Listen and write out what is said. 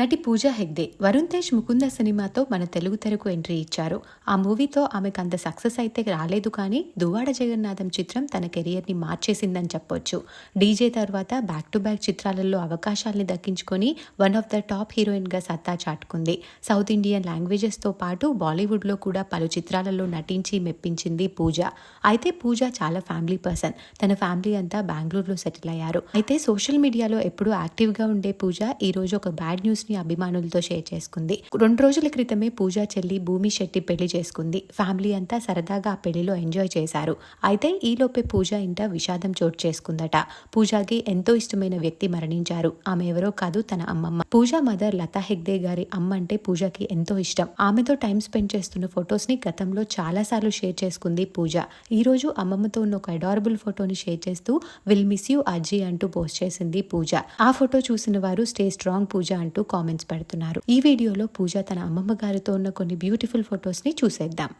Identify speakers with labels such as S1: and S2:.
S1: నటి పూజా హెగ్డే వరుణ్ తేజ్ ముకుంద సినిమాతో మన తెలుగు తెరకు ఎంట్రీ ఇచ్చారు. ఆ మూవీతో ఆమెకు అంత సక్సెస్ అయితే రాలేదు కానీ దువ్వాడ జగన్నాథం చిత్రం తన కెరియర్ని మార్చేసిందని చెప్పొచ్చు. డీజే తర్వాత బ్యాక్ టు బ్యాక్ చిత్రాలలో అవకాశాల్ని దక్కించుకొని వన్ ఆఫ్ ద టాప్ హీరోయిన్గా సత్తా చాటుకుంది. సౌత్ ఇండియన్ లాంగ్వేజెస్తో పాటు బాలీవుడ్లో కూడా పలు చిత్రాలలో నటించి మెప్పించింది పూజ. అయితే పూజ చాలా ఫ్యామిలీ పర్సన్ తన ఫ్యామిలీ అంతా బెంగళూరులో సెటిల్ అయ్యారు. అయితే సోషల్ మీడియాలో ఎప్పుడూ యాక్టివ్గా ఉండే పూజ ఈరోజు ఒక బ్యాడ్ న్యూస్ ని అభిమానులతో షేర్ చేసుకుంది. రెండు రోజుల క్రితమే పూజ చెల్లి భూమి శెట్టి పెళ్ళి చేసుకుంది. ఫ్యామిలీ అంతా సరదాగా ఆ పెళ్ళిలో ఎంజాయ్ చేశారు. అయితే ఈలోపే పూజ ఇంట విషాదం చోటు చేసుకుందట. పూజాకి ఎంతో ఇష్టమైన వ్యక్తి మరణించారు. ఆమె ఎవరో కాదు తన అమ్మమ్మ. పూజ మదర్ లతా హెగ్దే గారి అమ్మ అంటే పూజకి ఎంతో ఇష్టం. ఆమెతో టైం స్పెండ్ చేస్తున్న ఫొటోస్ని గతంలో చాలా సార్లు షేర్ చేసుకుంది పూజ. ఈ రోజు అమ్మమ్మతో ఉన్న ఒక అడారబుల్ ఫోటోని షేర్ చేస్తూ విల్ మిస్ యూ అజ్జీ అంటూ పోస్ట్ చేసింది పూజ. ఆ ఫోటో చూసిన వారు స్టే స్ట్రాంగ్ పూజ అంటూ కామెంట్స్ పెడుతున్నారు. ఈ వీడియోలో పూజ తన అమ్మమ్మ గారితో ఉన్న కొన్ని బ్యూటిఫుల్ ఫొటోస్ని చూసేద్దాం.